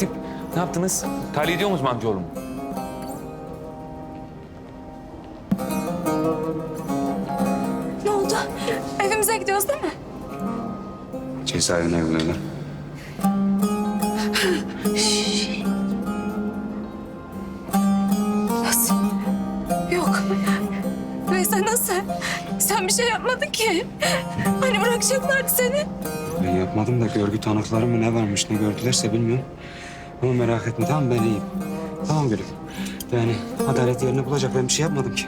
Tertip ne yaptınız? Tahliye ediyor musunuz amcaoğlumu? Ne oldu? Evimize gidiyoruz değil mi? Cezaevine evlerine. Nasıl? Yok. Veysel nasıl? Sen bir şey yapmadın ki. Hani bırakacaklardı seni. Ben yapmadım da görgü tanıkları mı ne varmış ne gördülerse bilmiyorum. Ama merak etme tamam ben iyiyim. Tamam gülüm. Yani adalet yerini bulacak ben bir şey yapmadım ki.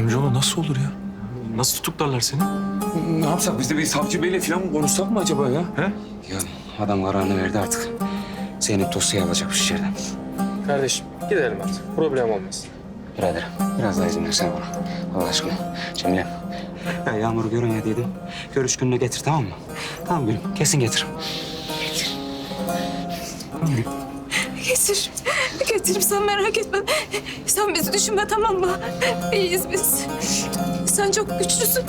Amcaoğlu nasıl olur ya? Nasıl tutuklarlar seni? Ne yapsak? Biz de bir savcı beyle falan mı konuşsak mı acaba ya? He? Ya adam kararını verdi artık. Zeynep dosyayı alacakmış içeriden. Kardeşim gidelim artık. Problem olmaz. Birader biraz daha izin versene bana. Allah aşkına. Cemile. Ya Yağmur'u görün ya dedim. Görüş gününe getir tamam mı? Tamam gülüm kesin getir. Getir. Getir sen merak etme. Sen bizi düşünme tamam mı? İyiyiz biz. Sen çok güçlüsün.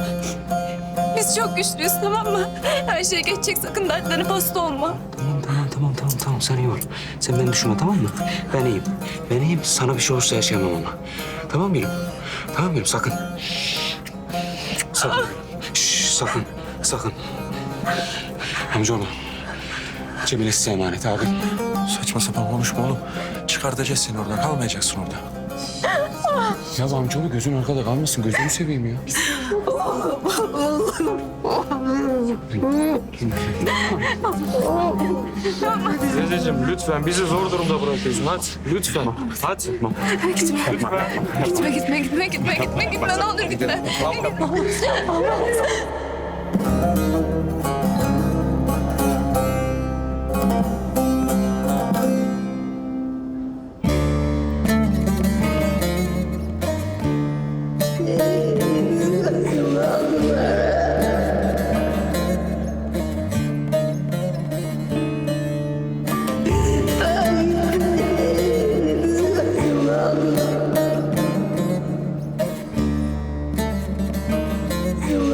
Biz çok güçlüyüz tamam mı? Her şey geçecek sakın dertlerine pasta olma. Tamam tamam tamam tamam tamam sen iyi ol. Sen beni düşünme tamam mı? Ben iyiyim. Ben iyiyim. Sana bir şey olursa yaşayamam ama. Tamam gülüm. Tamam gülüm sakın. Sakın. Şşş, sakın. Sakın. Amcaoğlu. Cemile size emanet abi. Saçma sapan konuşma oğlum. Çıkartacağız seni oradan. Kalmayacaksın orada. Ya amcaoğlu gözün arkada kalmasın. Gözünü seveyim ya. Teyzeciğim lütfen bizi zor durumda bırakıyorsun. Hadi lütfen. Hadi. Gitme. Gitme gitme gitme gitme gitme gitme ne olur gitme.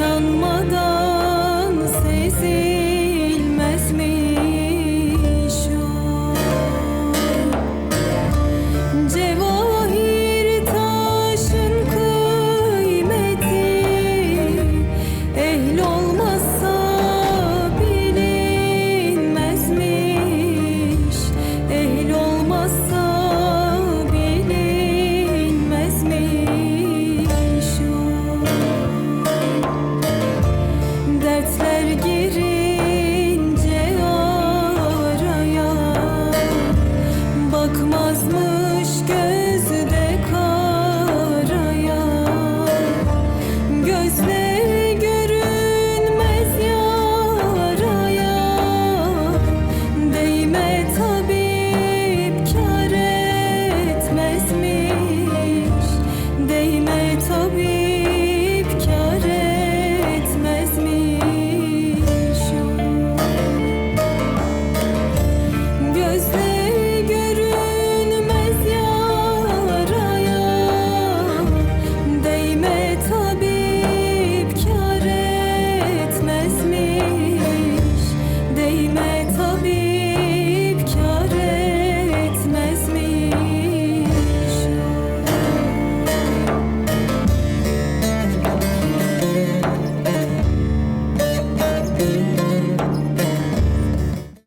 tongue.